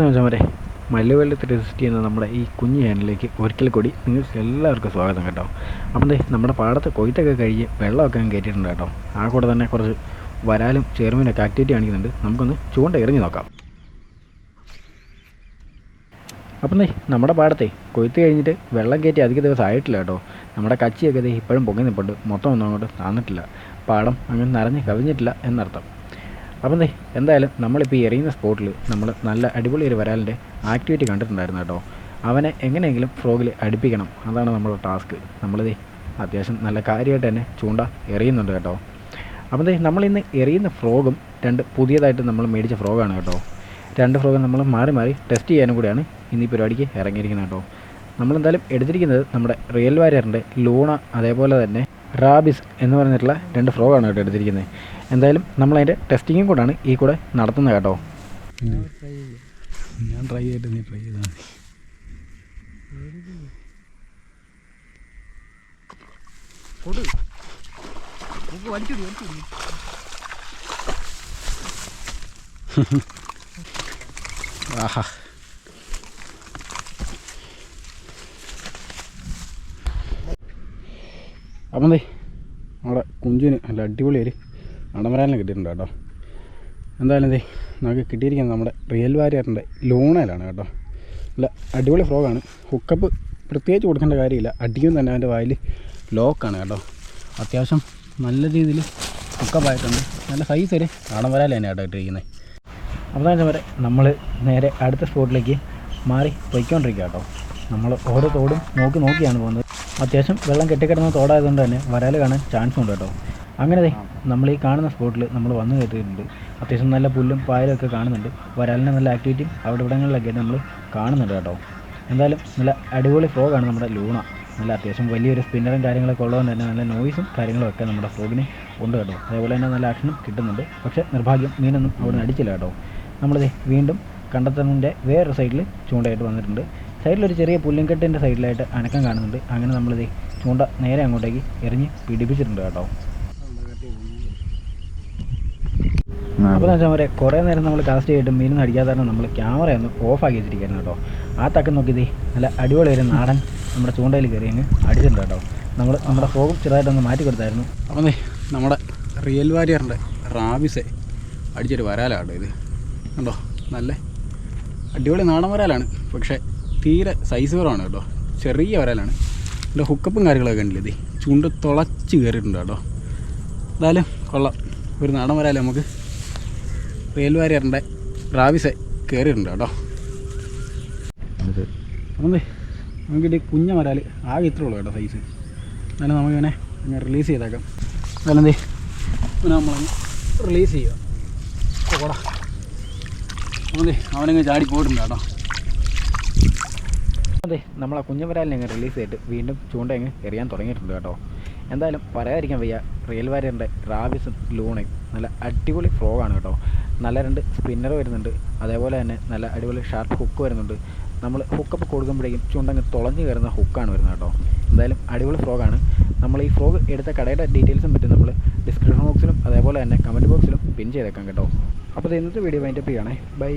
അപ്പോൾ ചമരെ. വരെ മല്ലുവെള്ളി three sixty എന്ന നമ്മുടെ ഈ കുഞ്ഞു ചാനലിലേക്ക് ഒരിക്കൽ കൂടി നിങ്ങൾക്ക് എല്ലാവർക്കും സ്വാഗതം കേട്ടോ. അപ്പം ദേ നമ്മുടെ പാടത്ത് കൊയ്ത്തൊക്കെ കഴിഞ്ഞ് വെള്ളമൊക്കെ കയറ്റിയിട്ടുണ്ട് കേട്ടോ. ആ കൂടെ തന്നെ കുറച്ച് വരാലും ചെറുമീനൊക്കെ ആക്ടിവിറ്റി കാണിക്കുന്നുണ്ട്. നമുക്കൊന്ന് ചൂണ്ട എറിഞ്ഞ് നോക്കാം. അപ്പം ദേ നമ്മുടെ പാടത്തെ കൊയ്ത്ത് കഴിഞ്ഞിട്ട് വെള്ളം കയറ്റി അധിക ദിവസം ആയിട്ടില്ല കേട്ടോ. നമ്മുടെ കച്ചിയൊക്കെ ദേ ഇപ്പോഴും പൊങ്ങി നിൽപ്പുണ്ട് മൊത്തം ഒന്നും അങ്ങോട്ട് താന്നിട്ടില്ല. പാടം അങ്ങനെ നിറഞ്ഞ് കവിഞ്ഞിട്ടില്ല എന്നർത്ഥം. അപ്പം എന്തായാലും നമ്മളിപ്പോൾ ഈ എറിയുന്ന സ്പോട്ടിൽ നമ്മൾ നല്ല അടിപൊളി ഒരു വരാലിന്റെ ആക്ടിവിറ്റി കണ്ടിട്ടുണ്ടായിരുന്നു കേട്ടോ. അവനെ എങ്ങനെയെങ്കിലും ഫ്രോഗിൽ അടുപ്പിക്കണം. അതാണ് നമ്മുടെ ടാസ്ക് നമ്മളിതേ അത്യാവശ്യം നല്ല കാര്യമായിട്ട് തന്നെ ചൂണ്ട എറിയുന്നുണ്ട് കേട്ടോ. അപ്പം ദേ നമ്മളിന്ന് എറിയുന്ന ഫ്രോഗും രണ്ട് പുതിയതായിട്ട് നമ്മൾ മേടിച്ച ഫ്രോഗാണ് കേട്ടോ. രണ്ട് ഫ്രോഗും നമ്മൾ മാറി മാറി ടെസ്റ്റ് ചെയ്യാനും കൂടിയാണ് ഇന്ന് ഈ പരിപാടിക്ക് ഇറങ്ങിയിരിക്കുന്നത് കേട്ടോ. നമ്മളെന്തായാലും എടുത്തിരിക്കുന്നത് നമ്മുടെ റിയൽ വാരിയറിന്റെ ലൂണ അതേപോലെ തന്നെ റാബിസ് എന്ന് പറഞ്ഞിട്ടുള്ള രണ്ട് ഫ്രോഗാണ് കേട്ടോ എടുത്തിരിക്കുന്നത്. എന്തായാലും നമ്മളതിന്റെ ടെസ്റ്റിങ്ങും കൂടാണ് ഈ കൂടെ നടത്തുന്നത് കേട്ടോ. ഞാൻ ട്രൈ ചെയ്തിട്ട് നീ ട്രൈ ചെയ്താൽ മതി. ആഹാ. അപ്പം എന്തേ നമ്മുടെ കുഞ്ചിന് നല്ല അടിപൊളി ഒരു നടമരാലിനെ കിട്ടിയിട്ടുണ്ട് കേട്ടോ. എന്തായാലും ദേ നമുക്ക് കിട്ടിയിരിക്കുന്നത് നമ്മുടെ റിയൽ വാരിയറിന്റെ ലൂണയിലാണ് കേട്ടോ. നല്ല അടിപൊളി ഫ്രോഗാണ് ഹുക്കപ്പ് പ്രത്യേകിച്ച് കൊടുക്കേണ്ട കാര്യമില്ല. അടിക്കും തന്നെ അവന്റെ വായിൽ ലോക്കാണ് കേട്ടോ. അത്യാവശ്യം നല്ല രീതിയിൽ ഹുക്കപ്പായിട്ടുണ്ട് നല്ല സൈസ് ഒരു നാടൻ വരാൽ തന്നെ കേട്ടോ ഇട്ടിരിക്കുന്നത് അപ്പോൾ വരെ നമ്മൾ നേരെ അടുത്ത സ്പോട്ടിലേക്ക് മാറി പൊയ്ക്കൊണ്ടിരിക്കുക കേട്ടോ. നമ്മൾ ഓരോ തോടും നോക്കി നോക്കിയാണ് പോകുന്നത്. അത്യാവശ്യം വെള്ളം കെട്ടിക്കിടന്ന തോടായതുകൊണ്ട് തന്നെ വരാൽ കാണാൻ ചാൻസ് ഉണ്ട് കേട്ടോ. അങ്ങനെ നമ്മൾ ഈ കാണുന്ന സ്പോട്ടിൽ നമ്മൾ വന്നു കയറ്റിയിട്ടുണ്ട് അത്യാവശ്യം നല്ല പുല്ലും പായലും ഒക്കെ കാണുന്നുണ്ട്. വരാലിന്റെ നല്ല ആക്ടിവിറ്റിയും അവിടെ ഇവിടങ്ങളിലൊക്കെ നമ്മൾ കാണുന്നുണ്ട് കേട്ടോ. എന്തായാലും നല്ല അടിപൊളി ഫ്രോഗാണ് നമ്മുടെ ലൂണ. നല്ല അത്യാവശ്യം വലിയൊരു സ്പിന്നറും കാര്യങ്ങളൊക്കെ ഉള്ളതുകൊണ്ട് തന്നെ നല്ല നോയ്സും കാര്യങ്ങളും ഒക്കെ നമ്മുടെ ഫ്രോഗിന് ഉണ്ട് കേട്ടോ. അതേപോലെ തന്നെ നല്ല ആക്ഷനും കിട്ടുന്നുണ്ട്. പക്ഷേ നിർഭാഗ്യം മീനൊന്നും അവിടെ നിന്ന് അടിച്ചില്ല കേട്ടോ. നമ്മളിത് വീണ്ടും കണ്ടെത്തലിന്റെ വേറൊരു സൈഡിൽ ചൂണ്ടയായിട്ട് വന്നിട്ടുണ്ട്. സൈഡിലൊരു ചെറിയ പുല്ലിൻകെട്ടിന്റെ സൈഡിലായിട്ട് അനക്കം കാണുന്നുണ്ട്. അങ്ങനെ നമ്മൾ നമ്മളിത് ചൂണ്ട നേരെ അങ്ങോട്ടേക്ക് എറിഞ്ഞ് പിടിപ്പിച്ചിട്ടുണ്ട് കേട്ടോ. അപ്പോൾ എന്ന് വെച്ചാൽ പറയാം കുറേ നേരം നമ്മൾ കാസ്റ്റ് ചെയ്തിട്ട് മീൻ അടിക്കാതെ നമ്മൾ ക്യാമറ ഒന്ന് ഓഫ് ആക്കി കേട്ടോ. ആ തക്കം നോക്കിയതേ നല്ല അടിപൊളി ഒരു നാടൻ നമ്മുടെ ചൂണ്ടയിൽ കയറി അങ്ങ് അടിച്ചിട്ടുണ്ട് കേട്ടോ. നമ്മൾ നമ്മുടെ ഫോഗും ചെറുതായിട്ടൊന്ന് മാറ്റി കൊടുത്തായിരുന്നു. അപ്പം നമ്മുടെ റിയൽ വാരിയറിന്റെ റാബിസെ അടിച്ചൊരു വരാലാണ് ഇത്. കണ്ടോ? നല്ല അടിപൊളി നാടൻ വരാലാണ്. പക്ഷേ തീരെ സൈസ് കുറവാണ് കേട്ടോ. ചെറിയ വരാലാണ്. എന്റെ ഹുക്കപ്പും കാര്യങ്ങളൊക്കെ ഉണ്ടല്ലേ ഇത് ചുണ്ട് തുളച്ച് കയറിയിട്ടുണ്ട് കേട്ടോ. എന്തായാലും കൊള്ളാം. ഒരു നാടൻ വരാൽ നമുക്ക്? റിയൽ റാവിസ കയറിയിട്ടുണ്ട് കേട്ടോ. അതെ നമുക്ക് നമുക്കിത് കുഞ്ഞ വരാൽ ആകെ ഇത്രേ ഉള്ളൂ കേട്ടോ സൈസ് എന്നാലും നമുക്കിങ്ങനെ ഇങ്ങനെ റിലീസ് ചെയ്തേക്കാം. എന്നാലും ദേ ഇവനെ നമ്മളങ്ങ് റിലീസ് ചെയ്യുക. ഓടാ അതെ അവനങ്ങ് ചാടി പോയിട്ടുണ്ട് കേട്ടോ. അതെ നമ്മൾ ആ കുഞ്ഞവരാലിനെ അങ്ങ് റിലീസ് ചെയ്തിട്ട് വീണ്ടും ചൂണ്ട അങ്ങ് എറിയാൻ തുടങ്ങിയിട്ടുണ്ട് കേട്ടോ. എന്തായാലും പറയാതിരിക്കാൻ വയ്യ റിയൽ വാരിയറിന്റെ റാബിസും ലൂണയും നല്ല അടിപൊളി ഫ്രോഗാണ് കേട്ടോ. നല്ല രണ്ട് സ്പിന്നർ വരുന്നുണ്ട് അതേപോലെ തന്നെ നല്ല അടിപൊളി ഷാർപ്പ് ഹുക്ക് വരുന്നുണ്ട്. നമ്മൾ ഹുക്കപ്പ് കൊടുക്കുമ്പോഴേക്കും ചൂണ്ടങ്ങ് തുളഞ്ഞു കയറുന്ന ഹുക്കാണ് വരുന്നത് കേട്ടോ. എന്തായാലും അടിപൊളി ഫ്രോഗാണ് നമ്മൾ ഈ ഫ്രോഗ് എടുത്ത കടയുടെ ഡീറ്റെയിൽസും പറ്റും നമ്മൾ ഡിസ്ക്രിപ്ഷൻ ബോക്സിലും അതേപോലെ തന്നെ കമന്റ് ബോക്സിലും പിൻ ചെയ്തേക്കാം കേട്ടോ. അപ്പോൾ ഇന്നത്തെ വീഡിയോ വൈൻഡപ്പ് ചെയ്യണേ ബൈ